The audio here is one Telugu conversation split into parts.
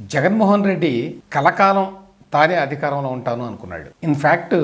జగన్మోహన్ రెడ్డి కలకాలం తానే అధికారంలో ఉంటాను అనుకున్నాడు. ఇన్ఫ్యాక్ట్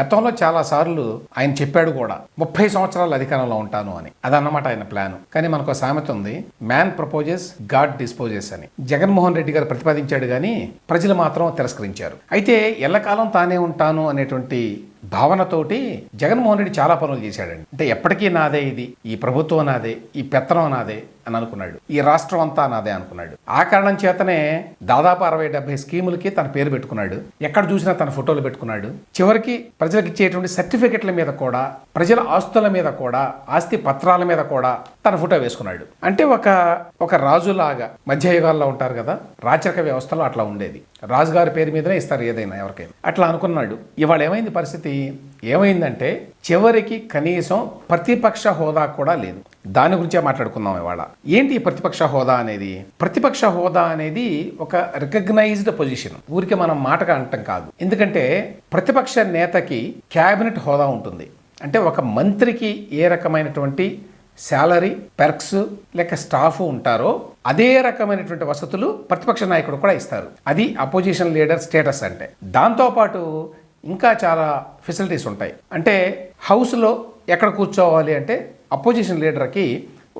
గతంలో చాలా సార్లు ఆయన చెప్పాడు కూడా ముప్పై సంవత్సరాలు అధికారంలో ఉంటాను అని. అదన్నమాట ఆయన ప్లాన్. కానీ మనకు ఒక సామెత ఉంది మ్యాన్ ప్రపోజెస్ గాడ్ డిస్పోజెస్ అని. జగన్మోహన్ రెడ్డి గారు ప్రతిపాదించాడు కానీ ప్రజలు మాత్రం తిరస్కరించారు. అయితే ఎల్లకాలం తానే ఉంటాను అనేటువంటి భావనతోటి జగన్మోహన్ రెడ్డి చాలా పనులు చేశాడండి. అంటే ఎప్పటికీ నాదే ఇది ఈ ప్రభుత్వం నాదే ఈ పెత్తనం నాదే అని అనుకున్నాడు. ఈ రాష్ట్రం అంతా నాదే అనుకున్నాడు. ఆ కారణం చేతనే దాదాపు అరవై డెబ్బై స్కీములకి తన పేరు పెట్టుకున్నాడు. ఎక్కడ చూసినా తన ఫోటోలు పెట్టుకున్నాడు. చివరికి ప్రజలకు ఇచ్చేటువంటి సర్టిఫికెట్ల మీద కూడా ప్రజల ఆస్తుల మీద కూడా ఆస్తి పత్రాల మీద కూడా తన ఫోటో వేసుకున్నాడు. అంటే ఒక ఒక రాజులాగా మధ్యయుగాల్లో ఉంటారు కదా రాచరిక వ్యవస్థలో అట్లా ఉండేది. రాజుగారి పేరు మీదనే ఇస్తారు ఏదైనా ఎవరికైనా. అట్లా అనుకున్నాడు. ఇవాళ ఏమైంది పరిస్థితి? ఏమైందంటే చివరికి కనీసం ప్రతిపక్ష హోదా కూడా లేదు. దాని గురించే మాట్లాడుకుందాం ఇవాళ. ఏంటి ఈ ప్రతిపక్ష హోదా అనేది? ప్రతిపక్ష హోదా అనేది ఒక రికగ్నైజ్డ్ పొజిషన్. ఊరికే మనం మాటగా అంటాం కాదు. ఎందుకంటే ప్రతిపక్ష నేతకి క్యాబినెట్ హోదా ఉంటుంది. అంటే ఒక మంత్రికి ఏ రకమైనటువంటి శాలరీ పెర్క్స్ లేక స్టాఫ్ ఉంటారో అదే రకమైనటువంటి వసతులు ప్రతిపక్ష నాయకుడు కూడా ఇస్తారు. అది అపోజిషన్ లీడర్ స్టేటస్ అంటే. దాంతోపాటు ఇంకా చాలా ఫెసిలిటీస్ ఉంటాయి. అంటే హౌస్లో ఎక్కడ కూర్చోవాలి అంటే అపోజిషన్ లీడర్కి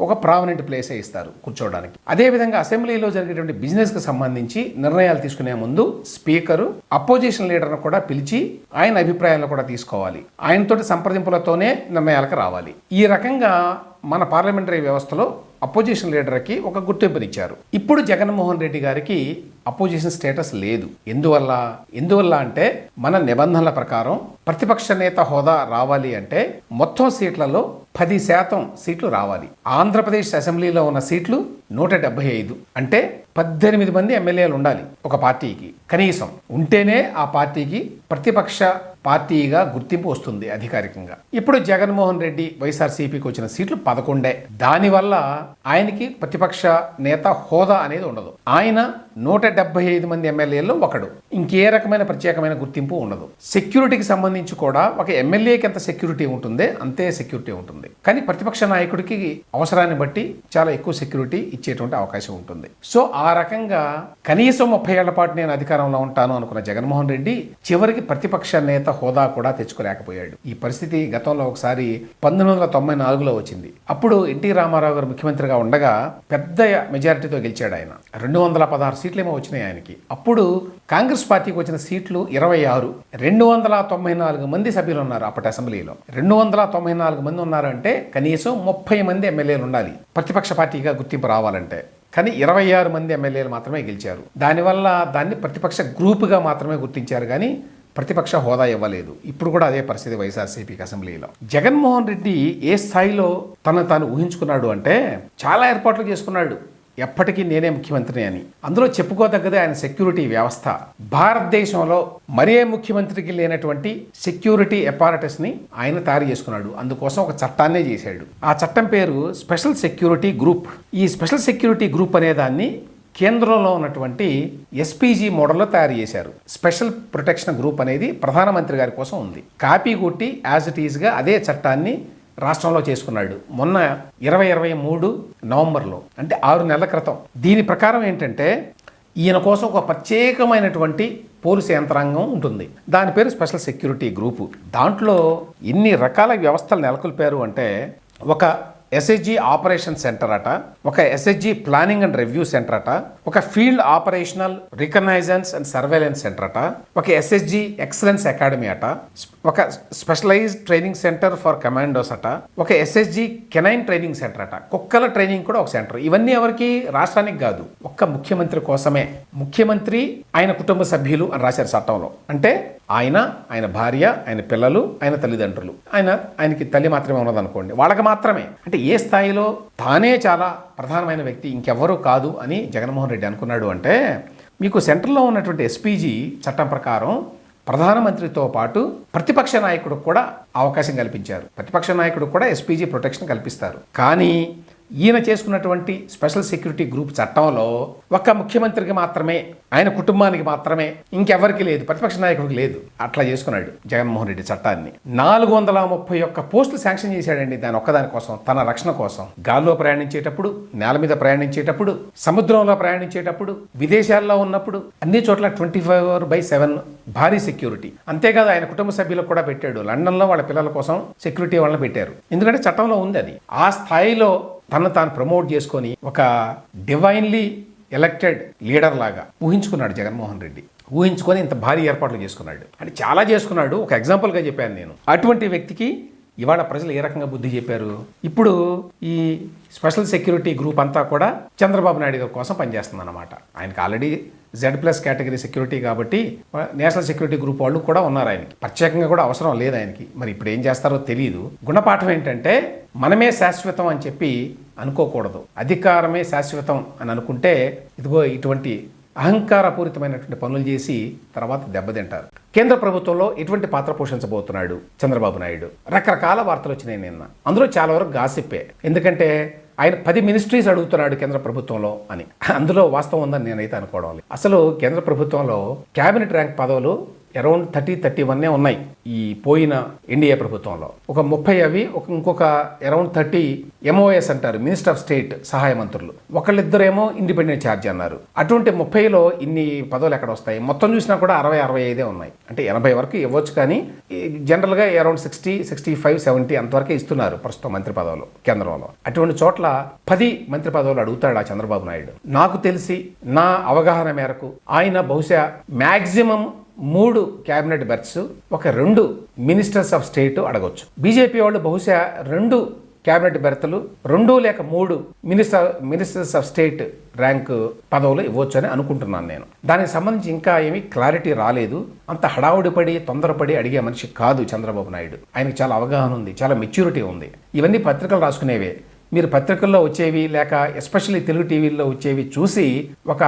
ఒక ప్రామినెంట్ ప్లేసే ఇస్తారు కూర్చోవడానికి. అదేవిధంగా అసెంబ్లీలో జరిగేటువంటి బిజినెస్కి సంబంధించి నిర్ణయాలు తీసుకునే ముందు స్పీకరు అపోజిషన్ లీడర్ను కూడా పిలిచి ఆయన అభిప్రాయాలను కూడా తీసుకోవాలి. ఆయనతోటి సంప్రదింపులతోనే నిర్ణయాలకు రావాలి. ఈ రకంగా మన పార్లమెంటరీ వ్యవస్థలో అపోజిషన్ లీడర్కి ఒక గుర్తింపునిచ్చారు. ఇప్పుడు జగన్మోహన్ రెడ్డి గారికి అపోజిషన్ స్టేటస్ లేదు. ఎందువల్ల? ఎందువల్ల అంటే మన నిబంధనల ప్రకారం ప్రతిపక్ష నేత హోదా రావాలి అంటే మొత్తం సీట్లలో పది శాతం సీట్లు రావాలి. ఆంధ్రప్రదేశ్ అసెంబ్లీలో ఉన్న సీట్లు నూట డెబ్బై ఐదు. అంటే పద్దెనిమిది మంది ఎమ్మెల్యేలు ఉండాలి ఒక పార్టీకి. కనీసం ఉంటేనే ఆ పార్టీకి ప్రతిపక్ష పార్టీగా గుర్తింపు వస్తుంది అధికారికంగా. ఇప్పుడు జగన్మోహన్ రెడ్డి వైఎస్ఆర్సీపీకి వచ్చిన సీట్లు పదకొండే. దానివల్ల ఆయనకి ప్రతిపక్ష నేత హోదా అనేది ఉండదు. ఆయన నూట డెబ్బై ఐదు మంది ఎమ్మెల్యేల్లో ఒకడు. ఇంకే రకమైన ప్రత్యేకమైన గుర్తింపు ఉండదు. సెక్యూరిటీకి సంబంధించి కూడా ఒక ఎమ్మెల్యేకి ఎంత సెక్యూరిటీ ఉంటుందే అంతే సెక్యూరిటీ ఉంటుంది. కానీ ప్రతిపక్ష నాయకుడికి అవసరాన్ని బట్టి చాలా ఎక్కువ సెక్యూరిటీ ఇచ్చేటువంటి అవకాశం ఉంటుంది. సో ఆ రకంగా కనీసం ముప్పై ఏళ్ళ పాటు నేను అధికారంలో ఉంటాను అనుకున్న జగన్మోహన్ రెడ్డి చివరికి ప్రతిపక్ష నేత హోదా కూడా తెచ్చుకోలేకపోయాడు. ఈ పరిస్థితి గతంలో ఒకసారి పంతొమ్మిది వందల తొంభై నాలుగులో వచ్చింది. అప్పుడు ఎన్టీ రామారావు గారు ముఖ్యమంత్రిగా ఉండగా పెద్ద మెజారిటీతో గెలిచాడు ఆయన. రెండు వందల పదహారు సీట్లు ఏమో వచ్చినాయి ఆయనకి. అప్పుడు కాంగ్రెస్ పార్టీకి వచ్చిన సీట్లు ఇరవై ఆరు. రెండు వందల తొంభై నాలుగు మంది సభ్యులు ఉన్నారు అప్పటి అసెంబ్లీలో. రెండు వందల తొంభై నాలుగు మంది ఉన్నారంటే కనీసం ముప్పై మంది ఎమ్మెల్యేలు ఉండాలి. ప్రతిపక్ష పార్టీగా గుర్తింపు రావాలంటే. కానీ ఇరవై ఆరు మంది ఎమ్మెల్యేలు మాత్రమే గెలిచారు. దానివల్ల దాన్ని ప్రతిపక్ష గ్రూపుగా మాత్రమే గుర్తించారు కానీ ప్రతిపక్ష హోదా ఇవ్వలేదు. ఇప్పుడు కూడా అదే పరిస్థితి వైఎస్ఆర్సీపీకి అసెంబ్లీలో. జగన్మోహన్ రెడ్డి ఏ స్థాయిలో తను తాను ఊహించుకున్నాడు అంటే చాలా ఏర్పాట్లు చేసుకున్నాడు. ఎప్పటికీ నేనే ముఖ్యమంత్రిని అని. అందులో చెప్పుకోదగ్గదే ఆయన సెక్యూరిటీ వ్యవస్థ. భారతదేశంలో మరే ముఖ్యమంత్రికి లేనటువంటి సెక్యూరిటీ ని ఆయన తయారు చేసుకున్నాడు. అందుకోసం ఒక చట్టాన్నే చేశాడు. ఆ చట్టం పేరు స్పెషల్ సెక్యూరిటీ గ్రూప్. ఈ స్పెషల్ సెక్యూరిటీ గ్రూప్ అనే దాన్ని కేంద్రంలో ఉన్నటువంటి ఎస్పీజీ మోడల్లో తయారు చేశారు. స్పెషల్ ప్రొటెక్షన్ గ్రూప్ అనేది ప్రధానమంత్రి గారి కోసం ఉంది. కాపీ కొట్టి యాజ్ ఇట్ ఈజ్గా అదే చట్టాన్ని రాష్ట్రంలో చేసుకున్నాడు. మొన్న ఇరవై ఇరవై మూడు నవంబర్లో అంటే ఆరు నెలల క్రితం. దీని ప్రకారం ఏంటంటే ఈయన కోసం ఒక ప్రత్యేకమైనటువంటి పోలీసు యంత్రాంగం ఉంటుంది. దాని పేరు స్పెషల్ సెక్యూరిటీ గ్రూపు. దాంట్లో ఎన్ని రకాల వ్యవస్థలు నెలకొల్పారు అంటే ఒక ఎస్హెచ్జి ఆపరేషన్ సెంటర్ అట ఒక SHG planning and review centre అట ఒక field operational reconnaissance and surveillance centre అట ఒక ఎస్హెచ్జి ఎక్సలెన్స్ అకాడమీ అట ఒక specialised training centre for commandos అట ఒక ఎస్హెచ్జి కెనైన్ ట్రైనింగ్ సెంటర్ అట. కుక్కల ట్రైనింగ్ కూడా ఒక సెంటర్ ఇవన్నీ ఎవరికి రాష్ట్రానికి కాదు ఒక్క ముఖ్యమంత్రి కోసమే. ముఖ్యమంత్రి ఆయన కుటుంబ సభ్యులు అని రాశారు చట్టంలో. అంటే ఆయన ఆయన భార్య ఆయన పిల్లలు ఆయన తల్లిదండ్రులు. ఆయన ఆయనకి తల్లి మాత్రమే ఉన్నదనుకోండి. వాళ్ళకి మాత్రమే. అంటే ఏ స్థాయిలో తానే చాలా ప్రధానమైన వ్యక్తి ఇంకెవ్వరూ కాదు అని జగన్మోహన్ రెడ్డి అనుకున్నాడు అంటే మీకు సెంట్రల్లో ఉన్నటువంటి ఎస్పీజీ చట్టం ప్రకారం ప్రధానమంత్రితో పాటు ప్రతిపక్ష నాయకుడు కూడా అవకాశం కల్పించారు. ప్రతిపక్ష నాయకుడు కూడా ఎస్పీజీ ప్రొటెక్షన్ కల్పిస్తారు. కానీ ఈయన చేసుకున్నటువంటి స్పెషల్ సెక్యూరిటీ గ్రూప్ చట్టంలో ఒక్క ముఖ్యమంత్రికి మాత్రమే ఆయన కుటుంబానికి మాత్రమే ఇంకెవరికి లేదు ప్రతిపక్ష నాయకుడికి లేదు. అట్లా చేసుకున్నాడు జగన్మోహన్ రెడ్డి చట్టాన్ని. నాలుగు వందల ముప్పై ఒక్క పోస్టులు శాంక్షన్ చేశాడండి దాని ఒక్కదాని కోసం తన రక్షణ కోసం. గాల్లో ప్రయాణించేటప్పుడు నేల మీద ప్రయాణించేటప్పుడు సముద్రంలో ప్రయాణించేటప్పుడు విదేశాల్లో ఉన్నప్పుడు అన్ని చోట్ల twenty five hour by seven భారీ సెక్యూరిటీ. అంతేకాదు ఆయన కుటుంబ సభ్యులకు కూడా పెట్టాడు. లండన్లో వాళ్ళ పిల్లల కోసం సెక్యూరిటీ వాళ్ళని పెట్టారు. ఎందుకంటే చట్టంలో ఉంది అది. ఆ స్థాయిలో తను తాను ప్రమోట్ చేసుకొని ఒక డివైన్లీ ఎలక్టెడ్ లీడర్ లాగా ఊహించుకున్నాడు జగన్మోహన్ రెడ్డి. ఊహించుకొని ఇంత భారీ ఏర్పాట్లు చేసుకున్నాడు. అంటే చాలా చేసుకున్నాడు. ఒక ఎగ్జాంపుల్గా చెప్పాను నేను. అటువంటి వ్యక్తికి ఇవాళ ప్రజలు ఏ రకంగా బుద్ధి చెప్పారు? ఇప్పుడు ఈ స్పెషల్ సెక్యూరిటీ గ్రూప్ అంతా కూడా చంద్రబాబు నాయుడు గారి కోసం పనిచేస్తుంది అనమాట ఆయనకి already Z plus category security కాబట్టి నేషనల్ సెక్యూరిటీ గ్రూప్ వాళ్ళు కూడా ఉన్నారు ఆయనకి. ప్రత్యేకంగా కూడా అవసరం లేదు ఆయనకి. మరి ఇప్పుడు ఏం చేస్తారో తెలియదు గుణపాఠం ఏంటంటే మనమే శాశ్వతం అని చెప్పి అనుకోకూడదు. అధికారమే శాశ్వతం అని అనుకుంటే ఇదిగో ఇటువంటి అహంకారపూరితమైనటువంటి పనులు చేసి తర్వాత దెబ్బతింటారు. కేంద్ర ప్రభుత్వంలో ఎటువంటి పాత్ర పోషించబోతున్నాడు చంద్రబాబు నాయుడు. రకరకాల వార్తలు వచ్చినాయి నిన్న. అందులో చాలా వరకు గాసిప్పే. ఎందుకంటే ఆయన పది మినిస్ట్రీస్ అడుగుతున్నాడు కేంద్ర ప్రభుత్వంలో అని. అందులో వాస్తవం ఉందని నేనైతే అనుకోవడం అసలు కేంద్ర ప్రభుత్వంలో క్యాబినెట్ ర్యాంక్ పదవులు అరౌండ్ థర్టీ థర్టీ వన్నే ఉన్నాయి ఈ పోయిన ఎన్డీఏ ప్రభుత్వంలో. ఒక ముప్పై అవి ఒక ఇంకొక అరౌండ్ థర్టీ ఎంఓఎస్ అంటారు మినిస్టర్ ఆఫ్ స్టేట్ సహాయ మంత్రులు. ఒకళ్ళిద్దరేమో ఇండిపెండెంట్ ఛార్జ్ అన్నారు. అటువంటి ముప్పైలో ఇన్ని పదవులు ఎక్కడ వస్తాయి? మొత్తం చూసినా కూడా అరవై అరవై ఐదే ఉన్నాయి. అంటే ఎనభై వరకు ఇవ్వచ్చు కానీ జనరల్గా around sixty sixty five seventy అంతవరకే ఇస్తున్నారు ప్రస్తుతం మంత్రి పదవులు కేంద్రంలో. అటువంటి చోట్ల పది మంత్రి పదవులు అడుగుతాడు ఆ చంద్రబాబు నాయుడు. నాకు తెలిసి నా అవగాహన మేరకు ఆయన బహుశా మ్యాక్సిమం మూడు క్యాబినెట్ బెర్త్స్ ఒక రెండు మినిస్టర్స్ ఆఫ్ స్టేట్ అడగొచ్చు. బీజేపీ వాళ్ళు బహుశా రెండు క్యాబినెట్ బెర్తలు రెండు లేక మూడు minister ministers of state rank పదవులు ఇవ్వచ్చు అని అనుకుంటున్నాను నేను. దానికి సంబంధించి ఇంకా ఏమీ క్లారిటీ రాలేదు. అంత హడావుడిపడి తొందరపడి అడిగే మనిషి కాదు చంద్రబాబు నాయుడు. ఆయనకు చాలా అవగాహన ఉంది చాలా మెచ్యూరిటీ ఉంది. ఇవన్నీ పత్రికలు రాసుకునేవే. మీరు పత్రికల్లో వచ్చేవి లేక ఎస్పెషల్లీ తెలుగు టీవీల్లో వచ్చేవి చూసి ఒక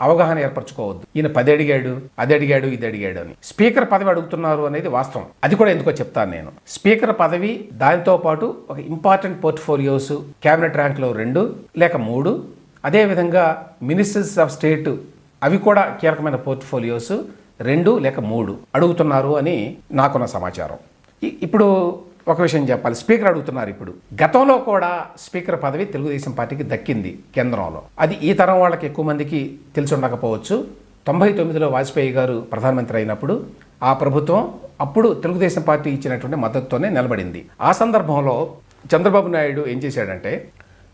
అవగాహన ఏర్పరచుకోవద్దు. ఈయన పది అడిగాడు అది అడిగాడు ఇది అడిగాడు అని. స్పీకర్ పదవి అడుగుతున్నారు అనేది వాస్తవం. అది కూడా ఎందుకో చెప్తాను నేను. స్పీకర్ పదవి దానితో పాటు ఒక ఇంపార్టెంట్ పోర్ట్ఫోలియోస్ క్యాబినెట్ ర్యాంక్లో రెండు లేక మూడు. అదేవిధంగా మినిస్టర్స్ ఆఫ్ స్టేట్ అవి కూడా కీలకమైన పోర్ట్ఫోలియోస్ రెండు లేక మూడు అడుగుతున్నారు అని నాకున్న సమాచారం. ఇప్పుడు ఒక విషయం చెప్పాలి. స్పీకర్ అడుగుతున్నారు ఇప్పుడు. గతంలో కూడా స్పీకర్ పదవి తెలుగుదేశం పార్టీకి దక్కింది కేంద్రంలో. అది ఈ తరం వాళ్ళకి ఎక్కువ మందికి తెలిసి ఉండకపోవచ్చు. తొంభై తొమ్మిదిలో వాజ్పేయి గారు ప్రధానమంత్రి అయినప్పుడు ఆ ప్రభుత్వం అప్పుడు తెలుగుదేశం పార్టీ ఇచ్చినటువంటి మద్దతుతోనే నిలబడింది. ఆ సందర్భంలో చంద్రబాబు నాయుడు ఏం చేశాడంటే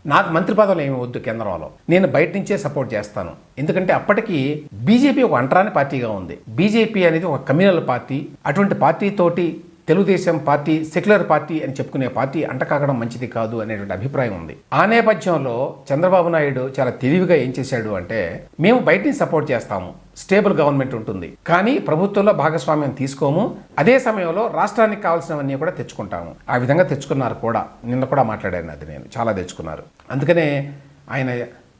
నాకు మంత్రి పదవులు ఏమి వద్దు కేంద్రంలో. నేను బయట నుంచే సపోర్ట్ చేస్తాను. ఎందుకంటే అప్పటికి బీజేపీ ఒక అంటరాని పార్టీగా ఉంది. బీజేపీ అనేది ఒక కమ్యూనల్ పార్టీ. అటువంటి పార్టీతోటి తెలుగుదేశం పార్టీ సెక్యులర్ పార్టీ అని చెప్పుకునే పార్టీ అంటకాగడం మంచిది కాదు అనేటువంటి అభిప్రాయం ఉంది. ఆ నేపథ్యంలో చంద్రబాబు నాయుడు చాలా తెలివిగా ఏం చేశాడు అంటే మేము బయట సపోర్ట్ చేస్తాము స్టేబుల్ గవర్నమెంట్ ఉంటుంది కానీ ప్రభుత్వంలో భాగస్వామ్యం తీసుకోము అదే సమయంలో రాష్ట్రానికి కావాల్సినవన్నీ కూడా తెచ్చుకుంటాము. ఆ విధంగా తెచ్చుకున్నారు కూడా నిన్న కూడా మాట్లాడాను అది నేను చాలా తెచ్చుకున్నారు. అందుకనే ఆయన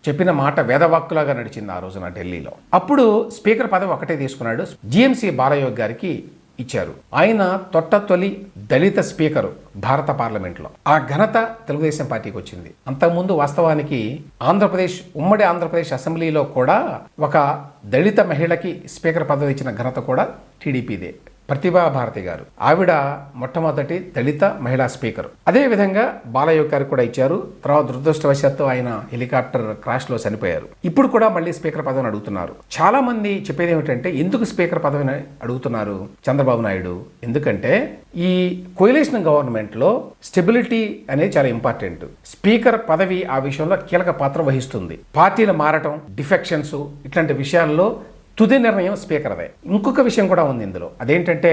చెప్పిన మాట వేదవాక్కులాగా నడిచింది ఆ రోజున ఢిల్లీలో. అప్పుడు స్పీకర్ పదవి ఒకటే తీసుకున్నాడు జిఎంసీ బాలయోగ్ గారికి ఇచ్చారు. ఆయన తొట్ట తొలి దళిత స్పీకరు భారత పార్లమెంట్లో. ఆ ఘనత తెలుగుదేశం పార్టీకి వచ్చింది. అంతకుముందు వాస్తవానికి ఆంధ్రప్రదేశ్ ఉమ్మడి ఆంధ్రప్రదేశ్ అసెంబ్లీలో కూడా ఒక దళిత మహిళకి స్పీకర్ పదవి ఇచ్చిన ఘనత కూడా టీడీపీదే. ప్రతిభా భారతి గారు. ఆవిడ మొట్టమొదటి దళిత మహిళా స్పీకర్. అదే విధంగా బాలయ్య గారు కూడా ఇచ్చారు. తర్వాత దురదృష్టవశాత్తు ఆయన హెలికాప్టర్ క్రాష్లో చనిపోయారు. ఇప్పుడు కూడా మళ్ళీ స్పీకర్ పదవిని అడుగుతున్నారు. చాలా మంది చెప్పేది ఏమిటంటే ఎందుకు స్పీకర్ పదవిని అడుగుతున్నారు చంద్రబాబు నాయుడు? ఎందుకంటే ఈ కోయిలేషన్ గవర్నమెంట్లో స్టెబిలిటీ అనేది చాలా ఇంపార్టెంట్. స్పీకర్ పదవి ఆ విషయంలో కీలక పాత్ర వహిస్తుంది. పార్టీలు మారటం డిఫెక్షన్స్ ఇట్లాంటి విషయాల్లో తుది నిర్ణయం స్పీకర్దే. ఇంకొక విషయం కూడా ఉంది ఇందులో. అదేంటంటే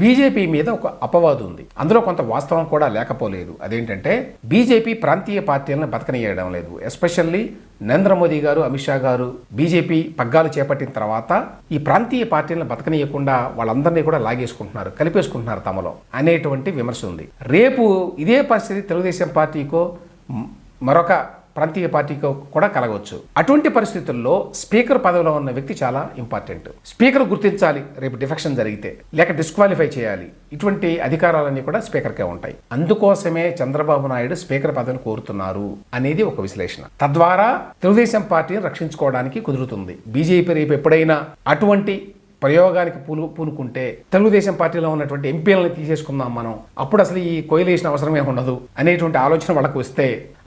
బీజేపీ మీద ఒక అపవాదు ఉంది. అందులో కొంత వాస్తవం కూడా లేకపోలేదు. అదేంటంటే బీజేపీ ప్రాంతీయ పార్టీలను బతకనియడం లేదు. ఎస్పెషల్లీ నరేంద్ర మోదీ గారు అమిత్ షా గారు బీజేపీ పగ్గాలు చేపట్టిన తర్వాత ఈ ప్రాంతీయ పార్టీలను బతకనీయకుండా వాళ్ళందరినీ కూడా లాగేసుకుంటున్నారు కలిపేసుకుంటున్నారు తమలో అనేటువంటి విమర్శ ఉంది. రేపు ఇదే పరిస్థితి తెలుగుదేశం పార్టీకో మరొక ప్రాంతీయ పార్టీకి కూడా కలగవచ్చు. అటువంటి పరిస్థితుల్లో స్పీకర్ పదవిలో ఉన్న వ్యక్తి చాలా ఇంపార్టెంట్ స్పీకర్ గుర్తించాలి రేపు డిఫెక్షన్ జరిగితే. లేక డిస్క్వాలిఫై చేయాలి. ఇటువంటి అధికారాలన్నీ కూడా స్పీకర్కే ఉంటాయి. అందుకోసమే చంద్రబాబు నాయుడు స్పీకర్ పదవిని కోరుతున్నారు అనేది ఒక విశ్లేషణ. తద్వారా తెలుగుదేశం పార్టీని రక్షించుకోవడానికి కుదురుతుంది. బీజేపీ రేపు ఎప్పుడైనా అటువంటి ప్రయోగానికి పూలు పూనుకుంటే తెలుగుదేశం పార్టీలో ఉన్నటువంటి ఎంపీలను తీసేసుకుందాం మనం. అప్పుడు అసలు ఈ కోయిలేషన్ అవసరమే ఉండదు అనేటువంటి ఆలోచన వాళ్ళకు వస్తే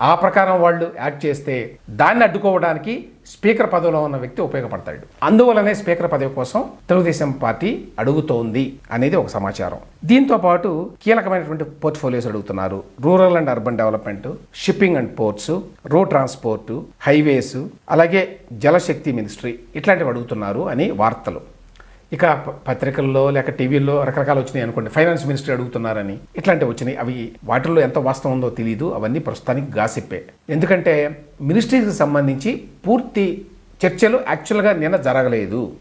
ఆ ప్రకారం వాళ్ళు యాక్ట్ చేస్తే దాన్ని అడ్డుకోవడానికి స్పీకర్ పదవిలో ఉన్న వ్యక్తి ఉపయోగపడతాడు. అందువలనే స్పీకర్ పదవి కోసం తెలుగుదేశం పార్టీ అడుగుతోంది అనేది ఒక సమాచారం. దీంతో పాటు కీలకమైనటువంటి పోర్ట్ఫోలియోస్ అడుగుతున్నారు. Rural and urban development shipping and ports road transport highways అలాగే జలశక్తి మినిస్ట్రీ ఇట్లాంటివి అడుగుతున్నారు అని వార్తలు. ఇక ప- పత్రికల్లో లేక టీవీల్లో రకరకాలు వచ్చినాయి అనుకోండి. ఫైనాన్స్ మినిస్టర్ అడుగుతున్నారని. ఇట్లాంటివి వచ్చినాయి. అవి వాటిల్లో ఎంత వాస్తవం ఉందో తెలియదు అవన్నీ ప్రస్తుతానికి గాసిప్పే. ఎందుకంటే మినిస్ట్రీకి సంబంధించి పూర్తి చర్చలు యాక్చువల్గా నిన్న జరగలేదు.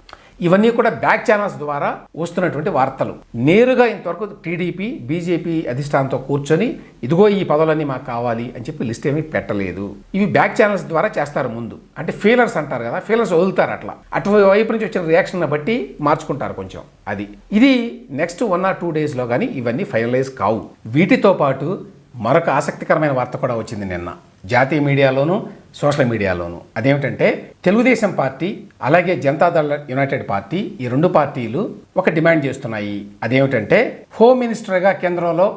ఇవన్నీ కూడా బ్యాక్ ఛానల్స్ ద్వారా వస్తున్నటువంటి వార్తలు. నేరుగా ఇంతవరకు టీడీపీ బీజేపీ అధిష్టానంతో కూర్చొని ఇదిగో ఈ పదవులన్నీ మాకు కావాలి అని చెప్పి లిస్ట్ ఏమీ పెట్టలేదు. ఇవి బ్యాక్ ఛానల్స్ ద్వారా చేస్తారు ముందు. అంటే ఫీలర్స్ అంటారు కదా ఫీలర్స్ వదులుతారు అట్లా. అటువైపు నుంచి వచ్చిన రియాక్షన్ బట్టి మార్చుకుంటారు కొంచెం. అది. ఇది నెక్స్ట్ వన్ ఆర్ టూ డేస్లో కానీ ఇవన్నీ ఫైనలైజ్ కావు. వీటితో పాటు మరొక ఆసక్తికరమైన వార్త కూడా వచ్చింది నిన్న. జాతీయ మీడియాలోను సోషల్ మీడియాలోను. అదేమిటంటే తెలుగుదేశం పార్టీ అలాగే జనతాదళ యునైటెడ్ పార్టీ ఈ రెండు పార్టీలు ఒక డిమాండ్ చేస్తున్నాయి. అదేమిటంటే హోమ్ మినిస్టర్గా కేంద్రంలో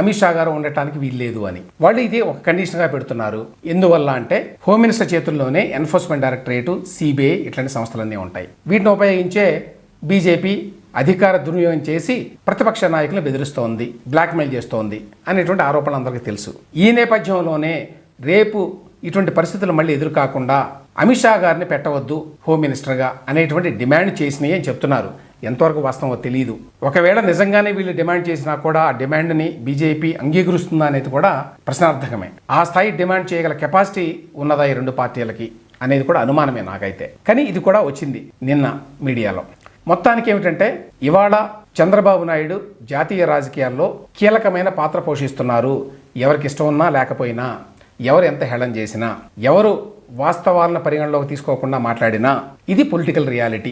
అమిత్ షా గారు ఉండటానికి వీల్లేదు అని. వాళ్ళు ఇది ఒక కండిషన్గా పెడుతున్నారు. ఎందువల్ల అంటే హోమ్ మినిస్టర్ చేతుల్లోనే ఎన్ఫోర్స్మెంట్ డైరెక్టరేట్ సిబిఐ ఇట్లాంటి సంస్థలన్నీ ఉంటాయి. వీటిని ఉపయోగించే బీజేపీ అధికార దుర్వినియోగం చేసి ప్రతిపక్ష నాయకులను బెదిరిస్తోంది బ్లాక్మెయిల్ చేస్తోంది అనేటువంటి ఆరోపణలు అందరికీ తెలుసు. ఈ నేపథ్యంలోనే రేపు ఇటువంటి పరిస్థితులు మళ్ళీ ఎదురు కాకుండా అమిత్ షా గారిని పెట్టవద్దు హోమ్ మినిస్టర్గా అనేటువంటి డిమాండ్ చేసినాయి అని చెప్తున్నారు. ఎంతవరకు వాస్తవమో తెలియదు ఒకవేళ నిజంగానే వీళ్ళు డిమాండ్ చేసినా కూడా ఆ డిమాండ్ని బీజేపీ అంగీకరిస్తుందా అనేది కూడా ప్రశ్నార్థకమే. ఆ స్థాయి డిమాండ్ చేయగల కెపాసిటీ ఉన్నదా ఈ రెండు పార్టీలకి అనేది కూడా అనుమానమే నాకైతే. కానీ ఇది కూడా వచ్చింది నిన్న మీడియాలో. మొత్తానికి ఏమిటంటే ఇవాళ చంద్రబాబు నాయుడు జాతీయ రాజకీయాల్లో కీలకమైన పాత్ర పోషిస్తున్నారు. ఎవరికి ఇష్టం ఉన్నా లేకపోయినా. ఎవరు ఎంత హేళన చేసినా ఎవరు వాస్తవాలను పరిగణలోకి తీసుకోకుండా మాట్లాడినా ఇది పొలిటికల్ రియాలిటీ